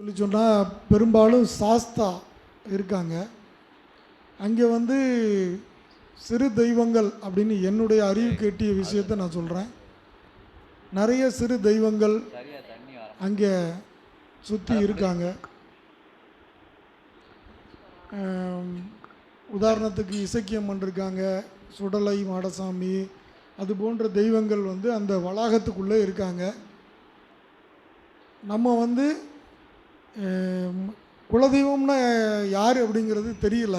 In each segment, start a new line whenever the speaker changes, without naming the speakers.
சொல்லி சொன்னால் பெரும்பாலும் சாஸ்தா இருக்காங்க. அங்கே வந்து சிறு தெய்வங்கள் அப்படின்னு என்னுடைய அறிவு கேட்டிய விஷயத்தை நான் சொல்கிறேன் நிறைய சிறு தெய்வங்கள் அங்கே சுற்றி இருக்காங்க. உதாரணத்துக்கு இசக்கியம்மன் இருக்காங்க சுடலை மாடசாமி அது போன்ற தெய்வங்கள் வந்து அந்த வளாகத்துக்குள்ளே இருக்காங்க. நம்ம வந்து குலதெய்வம்னா யார் அப்படிங்கிறது தெரியல.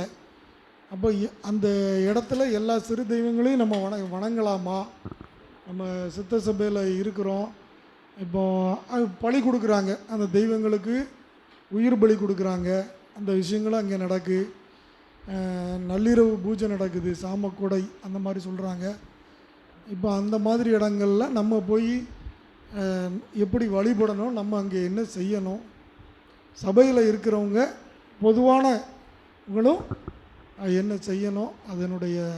அப்போ அந்த இடத்துல எல்லா சிறு தெய்வங்களையும் நம்ம வண வணங்கலாமா? நம்ம சித்த சபையில் இருக்கிறோம். இப்போ பலி கொடுக்குறாங்க. அந்த தெய்வங்களுக்கு உயிர் பலி கொடுக்குறாங்க. அந்த விஷயங்களும் அங்கே நடக்கு. நள்ளிரவு பூஜை நடக்குது. சாமக்கொடை அந்த மாதிரி சொல்கிறாங்க இப்போ அந்த மாதிரி இடங்கள்ல நம்ம போய் எப்படி வழிபடணும்? நம்ம அங்கே என்ன செய்யணும்? சபையில் இருக்கிறவங்க பொதுவானவங்களும் என்ன செய்யணும்? அதனுடைய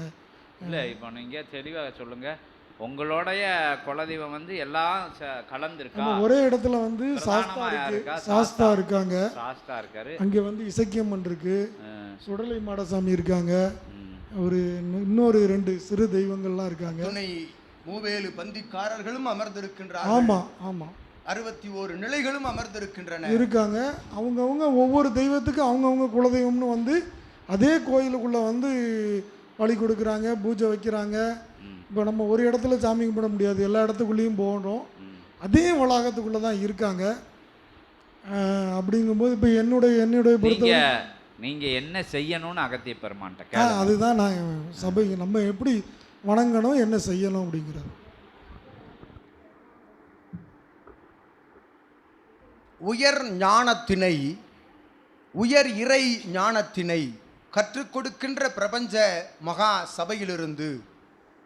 இல்லை இப்போ நீங்க தெளிவாக சொல்லுங்க. உங்களுடைய குலதெய்வம் வந்து எல்லாம் ச- கலந்திருக்கா?
ஒரே இடத்துல வந்து சாஸ்தா இருக்கு? சாஸ்தா இருக்காங்க.
சாஸ்தா இருக்காரு.
அங்கே வந்து இசக்கியம்மன் இருக்கு. சுடலை மாடசாமி இருக்காங்க. ஒரு இன்னும் இன்னொரு ரெண்டு சிறு தெய்வங்கள்லாம் இருக்காங்க.
துணை மூவேலு பந்திக்காரர்களும் அமர்ந்திருக்கின்றார்கள்.
ஆமாம் ஆமாம்
அறுபத்தி ஓரு நிலைகளும் அமர்ந்திருக்கின்றன.
இருக்காங்க. அவங்கவுங்க ஒவ்வொரு தெய்வத்துக்கு அவங்கவுங்க குலதெய்வம்னு வந்து அதே கோயிலுக்குள்ளே வந்து பலி கொடுக்குறாங்க பூஜை வைக்கிறாங்க. இப்போ நம்ம ஒரு இடத்துல சாமி கும்பிட முடியாது. எல்லா இடத்துக்குள்ளேயும் போகிறோம்
ம்.
அதே வளாகத்துக்குள்ளே தான் இருக்காங்க. அப்படிங்கும்போது இப்போ என்னுடைய என்னுடைய பொறுத்த
நீங்க நீங்க என்ன செய்யணும்னு அகத்திய பெருமான்ட்ட.
அதுதான் நான் சபை நம்ம எப்படி வணங்கணும் என்ன செய்யணும் அப்படிங்கிறது.
உயர் ஞானத்தினை உயர் இறை ஞானத்தினை கற்றுக் கொடுக்கின்ற பிரபஞ்ச மகா சபையிலிருந்து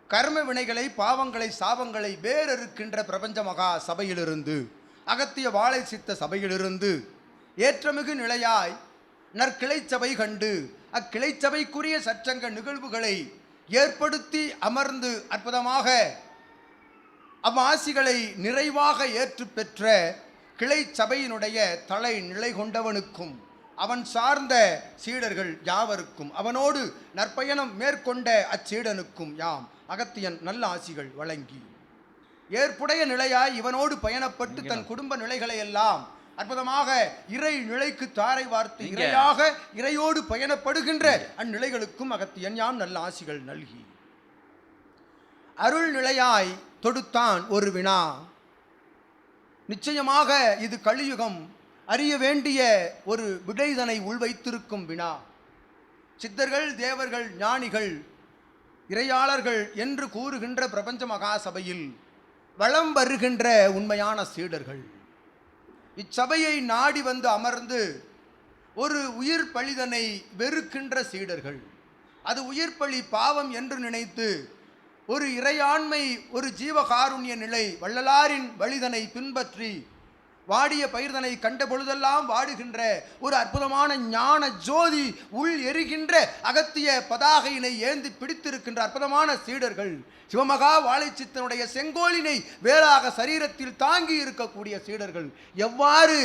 கர்ம வினைகளை பாவங்களை சாபங்களை வேறறுக்கின்ற பிரபஞ்ச மகா சபையிலிருந்து அகத்திய வாழை சித்த சபையிலிருந்து ஏற்றமிகு நிலையாய் நற்கிளை சபை கண்டு அக்கிளை சபைக்குரிய சற்றங்க நிகழ்வுகளை ஏற்படுத்தி அமர்ந்து அற்புதமாக அவ்வாசிகளை நிறைவாக ஏற்று பெற்ற கிளை சபையினுடைய தலை நிலை கொண்டவனுக்கும் அவன் சார்ந்த சீடர்கள் யாவருக்கும் அவனோடு நற்பயணம் மேற்கொண்ட அச்சீடனுக்கும் யாம் அகத்தியன் நல்ல ஆசிகள் வழங்கி. ஏற்புடைய நிலையாய் இவனோடு பயணப்பட்டு தன் குடும்ப நிலைகளை எல்லாம் அற்புதமாக இறை நிலைக்கு தாரை வார்த்து. இறையாக இறையோடு பயணப்படுகின்ற அந்நிலைகளுக்கும் அகத்தியன் யாம் நல்ல ஆசிகள் நல்கி. அருள் நிலையாய் தொடுத்தான் ஒரு வினா. நிச்சயமாக இது கலியுகம். அறிய வேண்டிய ஒரு விடைதனை உள்வைத்திருக்கும் வினா. சித்தர்கள் தேவர்கள் ஞானிகள் இறையாளர்கள் என்று கூறுகின்ற பிரபஞ்ச மகாசபையில் வளம் வருகின்ற உண்மையான சீடர்கள். இச்சபையை நாடி வந்து அமர்ந்து ஒரு உயிர் பழிதனை வெறுக்கின்ற சீடர்கள். அது உயிர் பழி பாவம் என்று நினைத்து ஒரு இறையாண்மை ஒரு ஜீவகாருண்ய நிலை வள்ளலாரின் வழிதனை பின்பற்றி வாடிய பயிர்தனை கண்ட பொழுதெல்லாம் வாடுகின்ற ஒரு அற்புதமான ஞான ஜோதி உள் எரிகின்ற அகத்திய பதாகையினை ஏந்தி பிடித்திருக்கின்ற அற்புதமான சீடர்கள் சிவமகா வாழைச்சித்தனுடைய செங்கோலினை வேறாக சரீரத்தில் தாங்கி இருக்கக்கூடிய சீடர்கள் எவ்வாறு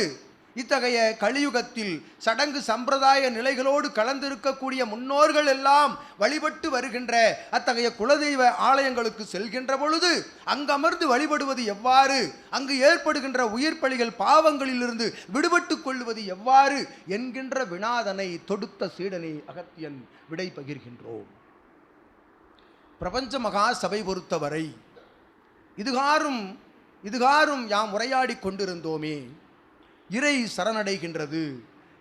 இத்தகைய கலியுகத்தில் சடங்கு சம்பிரதாய நிலைகளோடு கலந்திருக்கக்கூடிய முன்னோர்கள் எல்லாம் வழிபட்டு வருகின்ற அத்தகைய குலதெய்வ ஆலயங்களுக்கு செல்கின்ற பொழுது அங்கமர்ந்து வழிபடுவது எவ்வாறு? அங்கு ஏற்படுகின்ற உயிர் பலிகள் பாவங்களிலிருந்து விடுபட்டு கொள்வது எவ்வாறு? என்கின்ற வினாதனை தொடுத்த சீடனை அகத்தியன் விடை பகிர்கின்றோம். பிரபஞ்ச மகா சபை பொறுத்தவரை இதுகாரும் இதுகாரும் யாம் உரையாடி கொண்டிருந்தோமே. இறை சரணடைகின்றது.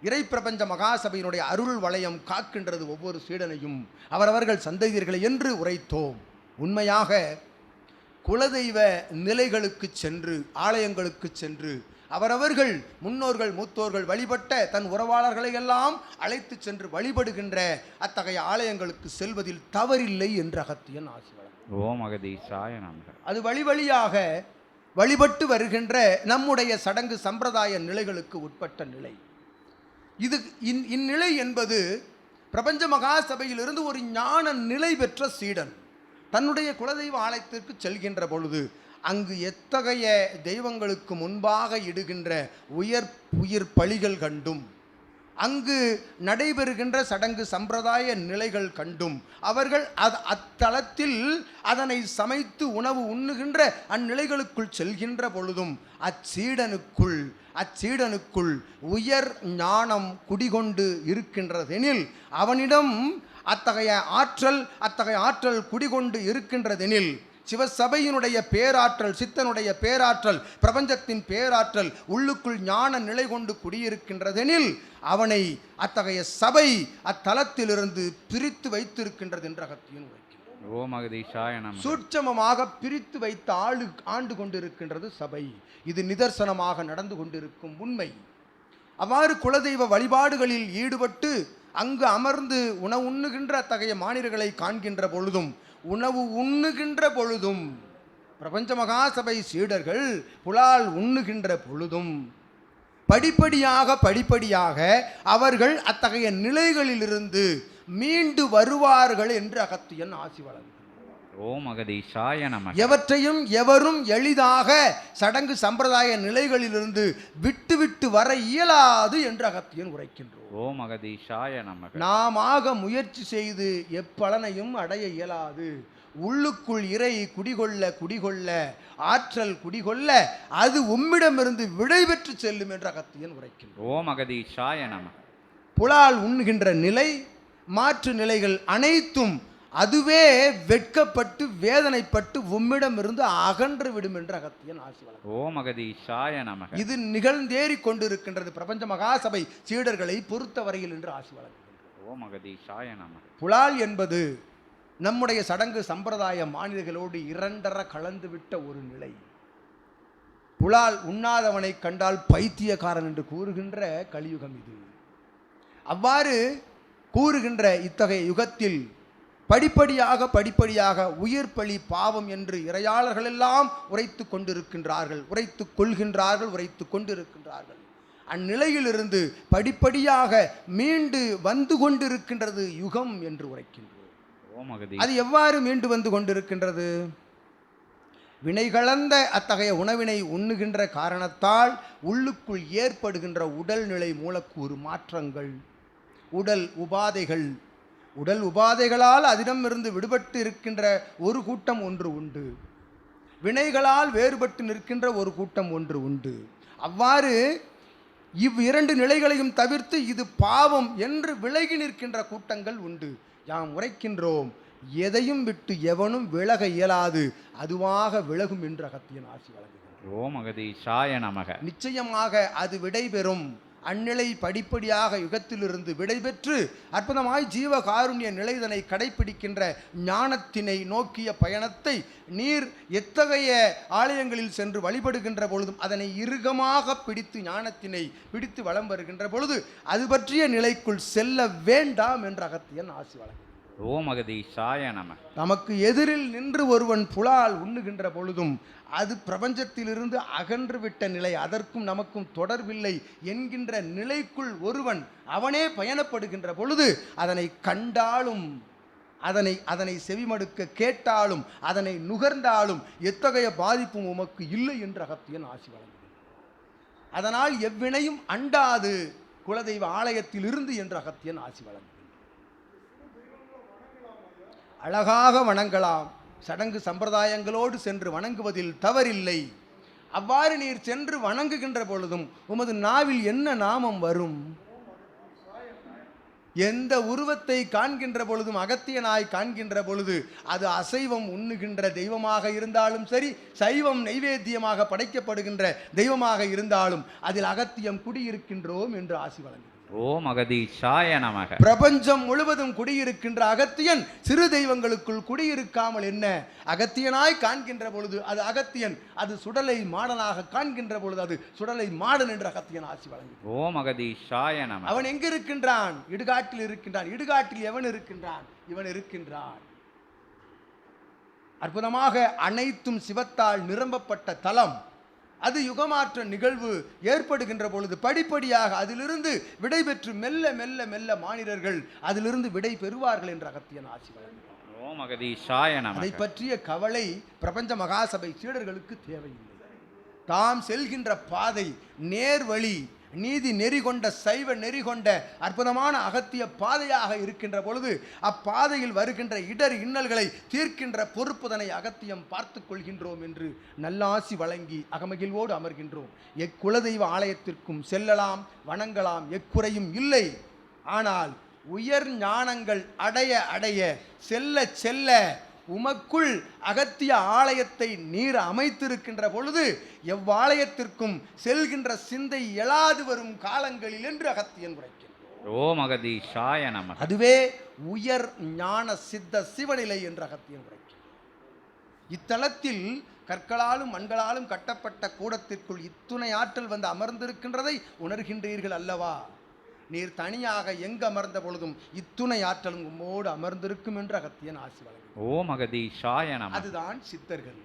இறை பிரபஞ்ச மகாசபையினுடைய அருள் வளையம் காக்கின்றது ஒவ்வொரு சீடனையும். அவரவர்கள் சந்ததியர்களை என்று உரைத்தோம். உண்மையாக குலதெய்வ நிலைகளுக்கு சென்று ஆலயங்களுக்கு சென்று அவரவர்கள் முன்னோர்கள் மூத்தோர்கள் வழிபட்ட தன் உறவாளர்களை எல்லாம் அழைத்து சென்று வழிபடுகின்ற அத்தகைய ஆலயங்களுக்கு செல்வதில் தவறில்லை என்று அகத்தியன் ஆசி வழங்கினார்.
ஓம் அகதீசாய
அது வழி வழியாக வழிபட்டு வருகின்ற நம்முடைய சடங்கு சம்பிரதாய நிலைகளுக்கு உட்பட்ட நிலை. இது இந் இந்நிலை என்பது பிரபஞ்ச மகா சபையிலிருந்து ஒரு ஞான நிலை பெற்ற சீடன். தன்னுடைய குலதெய்வ ஆலயத்திற்கு செல்கின்ற பொழுது அங்கு எத்தகைய தெய்வங்களுக்கு முன்பாக இடுகின்ற உயர் உயிர் பலிகள் கண்டும். அங்கு நடைபெறுகின்ற சடங்கு சம்பிரதாய நிலைகள் கண்டும். அவர்கள் அது அத்தலத்தில் அதனை சமைத்து உணவு உண்ணுகின்ற அந்நிலைகளுக்குள் செல்கின்ற பொழுதும் அச்சீடனுக்குள் அச்சீடனுக்குள் உயர் ஞானம் குடிகொண்டு இருக்கின்றதெனில் அவனிடம் அத்தகைய ஆற்றல் அத்தகைய ஆற்றல் குடிகொண்டு இருக்கின்றதெனில் சிவசபையினுடைய பேராற்றல் சித்தனுடைய பேராற்றல் பிரபஞ்சத்தின் பேராற்றல் உள்ளுக்குள் ஞான நிலை கொண்டு குடியிருக்கின்றதெனில் அவனை அத்தகைய சபை அத்தலத்திலிருந்து பிரித்து வைத்திருக்கின்றது என்ற அகத்தியன் சூட்சமமாக பிரித்து வைத்த ஆளு ஆண்டு கொண்டிருக்கின்றது சபை. இது நிதர்சனமாக நடந்து கொண்டிருக்கும் உண்மை. அவ்வாறு குலதெய்வ வழிபாடுகளில் ஈடுபட்டு அங்கு அமர்ந்து உணவு உண்ணுகின்ற அத்தகைய மானிடர்களை காண்கின்ற பொழுதும் உணவு உண்ணுகின்ற பொழுதும் பிரபஞ்ச மகாசபை சீடர்கள் புலால் உண்ணுகின்ற பொழுதும் படிப்படியாக படிப்படியாக அவர்கள் அத்தகைய நிலைகளிலிருந்து மீண்டு வருவார்கள் என்று அகத்தியன் ஆசி வழங்குகிறார்
ஓம் அகதீஷாய நமக.
எவற்றையும் எவரும் எளிதாக சடங்கு சம்பிரதாய நிலைகளிலிருந்து விட்டு விட்டு வர இயலாது என்று அகத்தியன் உரைக்கின்றோம்.
ஓம் அகதீஷாய நமக
நாமாக முயற்சி செய்து எப்பலனையும் அடைய இயலாது. உள்ளுக்குள் இறை குடிகொள்ள குடிகொள்ள ஆற்றல் குடிகொள்ள அது உம்மிடமிருந்து விடைபெற்று செல்லும் என்று அகத்தியன் உரைக்கின்றோம்.
ஓம் அகதீஷாய நமக.
புலால் உண்ணுகின்ற நிலை மாற்று நிலைகள் அனைத்தும் அதுவே வெட்கப்பட்டு வேதனைப்பட்டு உம்மிடமிருந்து அகன்று விடும் என்று அகத்தியன் ஆசி வழங்கும்
ஓம் அகதீஷாய நமக.
இது நிகழ்ந்தேறி கொண்டிருக்கின்றது பிரபஞ்ச மகாசபை சீடர்களை பொறுத்தவரையில் என்று ஆசி
ஓம் அகதீஷாய நமக.
புலால் என்பது நம்முடைய சடங்கு சம்பிரதாய மாநிலங்களோடு இரண்டர கலந்துவிட்ட ஒரு நிலை. புலால் உண்ணாதவனை கண்டால் பைத்தியக்காரன் என்று கூறுகின்ற கலியுகம் இது. அவ்வாறு கூறுகின்ற இத்தகைய யுகத்தில் படிப்படியாக படிப்படியாக உயிர் பலி பாவம் என்று இறையாளர்கள் எல்லாம் உரைத்து கொண்டிருக்கின்றார்கள். உரைத்து கொள்கின்றார்கள் உரைத்து கொண்டிருக்கின்றார்கள். அந்நிலையிலிருந்து படிப்படியாக மீண்டு வந்து கொண்டிருக்கின்றது யுகம் என்று
அகதி
அது எவ்வாறு மீண்டு வந்து கொண்டிருக்கின்றது? வினை கலந்த அத்தகைய உணவினை உண்ணுகின்ற காரணத்தால் உள்ளுக்குள் ஏற்படுகின்ற உடல்நிலை மூலக்கூறு மாற்றங்கள் உடல் உபாதைகள் உடல் உபாதைகளால் அதிடமிருந்து விடுபட்டு இருக்கின்ற ஒரு கூட்டம் ஒன்று உண்டு. வினைகளால் வேறுபட்டு நிற்கின்ற ஒரு கூட்டம் ஒன்று உண்டு. அவ்வாறு இவ் இரண்டு நிலைகளையும் தவிர்த்து இது பாவம் என்று விலகி நிற்கின்ற கூட்டங்கள் உண்டு. யாம் உரைக்கின்றோம் எதையும் விட்டு எவனும் விலக இயலாது அதுவாக விலகும் என்று அகத்தியன் ஆசி வழங்குகின்றார்
ஓம் அகதீஷாய நமக.
நிச்சயமாக அது விடைபெறும். அந்நிலை படிப்படியாக யுகத்திலிருந்து விடைபெற்று அற்புதமாய் ஜீவ காருண்ய நிலைதனை கடைபிடிக்கின்ற ஞானத்தினை நோக்கிய பயணத்தை நீர் எத்தகைய ஆலயங்களில் சென்று வழிபடுகின்ற பொழுதும் அதனை இறுகமாக பிடித்து ஞானத்தினை பிடித்து வலம் வருகின்ற பொழுது அது பற்றிய நிலைக்குள் செல்ல வேண்டாம் என்று அகத்தியன் ஆசி வழங்குகிறார்
ஓம் நம.
நமக்கு எதிரில் நின்று ஒருவன் புலால் உண்ணுகின்ற பொழுதும் அது பிரபஞ்சத்திலிருந்து அகன்று விட்ட நிலை அதற்கும் நமக்கும் தொடர்பில்லை என்கின்ற நிலைக்குள் ஒருவன் அவனே பயணப்படுகின்ற பொழுது அதனை கண்டாலும் அதனை அதனை செவிமடுக்க கேட்டாலும் அதனை நுகர்ந்தாலும் எத்தகைய பாதிப்பும் உமக்கு இல்லை என்று அகத்தியன் ஆசி வழங்குகிறார் அதனால் எவ்வினையும் அண்டாது குலதெய்வ ஆலயத்தில் இருந்து என்று அகத்தியன் ஆசி வழங்குகிறார் அழகாக வணங்கலாம். சடங்கு சம்பிரதாயங்களோடு சென்று வணங்குவதில் தவறில்லை. அவ்வாறு நீர் சென்று வணங்குகின்ற பொழுதும் உமது நாவில் என்ன நாமம் வரும்? எந்த உருவத்தை காண்கின்ற பொழுதும் அகத்தியனாய் காண்கின்ற பொழுது அது அசைவம் உண்ணுகின்ற தெய்வமாக இருந்தாலும் சரி சைவம் நைவேத்தியமாக படைக்கப்படுகின்ற தெய்வமாக இருந்தாலும் அதில் அகத்தியம் குடியிருக்கின்றோம் என்று ஆசி வழங்குகிறது
ஓம் அகதீஷாய நமக.
பிரபஞ்சம் முழுவதும் குடியிருக்கின்ற அகத்தியன் சிறு தெய்வங்களுக்குள் குடியிருக்காமல் என்ன? அகத்தியனாய் காண்கின்ற பொழுது அது அகத்தியன் அது சுடலை மாடனாக காண்கின்ற பொழுது அது சுடலை மாடன் என்று அகத்தியன் ஆசி வழங்குகிறான்.
ஓம் அகதீஷாய நமக.
அவன் எங்கு இருக்கின்றான்? இடுகாட்டில் இருக்கின்றான். இடுகாட்டில் எவன் இருக்கின்றான்? இவன் இருக்கின்றான். அற்புதமாக அனைத்தும் சிவத்தால் நிரம்பப்பட்ட தலம் அது யுகமாற்ற நிகழ்வு ஏற்படுகின்ற பொழுது படிப்படியாக அதிலிருந்து விடைபெற்று மெல்ல மெல்ல மெல்ல மானிடர்கள் அதிலிருந்து விடை பெறுவார்கள் என்ற அகத்தியன்
அகதீஷாய
அதை பற்றிய கவலை பிரபஞ்ச மகாசபை சீடர்களுக்கு தேவையில்லை. தாம் செல்கின்ற பாதை நேர்வழி நீதி நெறி கொண்ட சைவ நெறி கொண்ட அற்புதமான அகத்திய பாதையாக இருக்கின்ற பொழுது அப்பாதையில் வருகின்ற இடர் இன்னல்களை தீர்க்கின்ற பொறுப்புதனை அகத்தியம் பார்த்து கொள்கின்றோம் என்று நல்லாசி வழங்கி அகமகிழ்வோடு அமர்கின்றோம். எக்குலதெய்வ ஆலயத்திற்கும் செல்லலாம் வணங்கலாம் எக்குறையும் இல்லை. ஆனால் உயர் ஞானங்கள் அடைய அடைய செல்ல செல்ல உமக்குள் அகத்திய ஆலயத்தை நீர் அமைத்திருக்கின்ற பொழுது எவ்வாலயத்திற்கும் செல்கின்ற சிந்தை எழாது வரும் காலங்களில் என்று அகத்தியன் உரைக்கின்றார்
ஓம் அகதீஷாய நமக
அதுவே உயர் ஞான சித்த சிவநிலை என்று அகத்தியன் உரைக்கின்றார் இத்தலத்தில் கற்களாலும் மண்களாலும் கட்டப்பட்ட கூடத்திற்குள் இத்துணை ஆற்றல் வந்து அமர்ந்திருக்கின்றதை உணர்கின்றீர்கள் அல்லவா? நீர் தனியாக எங்கு அமர்ந்த பொழுதும் இத்துணை ஆற்றலும் உம்மோடு அமர்ந்திருக்கும் என்று அகத்தியன் ஆசி வழங்குகிறார்
ஓம் அகதீஷாய நமக
அதுதான் சித்தர்கள்.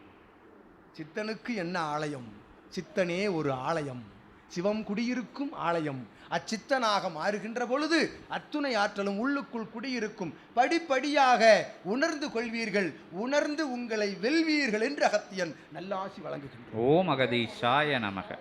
சித்தனுக்கு என்ன ஆலயம்? சித்தனே ஒரு ஆலயம். சிவம் குடியிருக்கும் ஆலயம். அச்சித்தனாக மாறுகின்ற பொழுது அத்துணை ஆற்றலும் உள்ளுக்குள் குடியிருக்கும். படிப்படியாக உணர்ந்து கொள்வீர்கள். உணர்ந்து உங்களை வெல்வீர்கள் என்று அகத்தியன் நல்லாசி வழங்குகின்றார்
ஓம் அகதீஷாய நமக.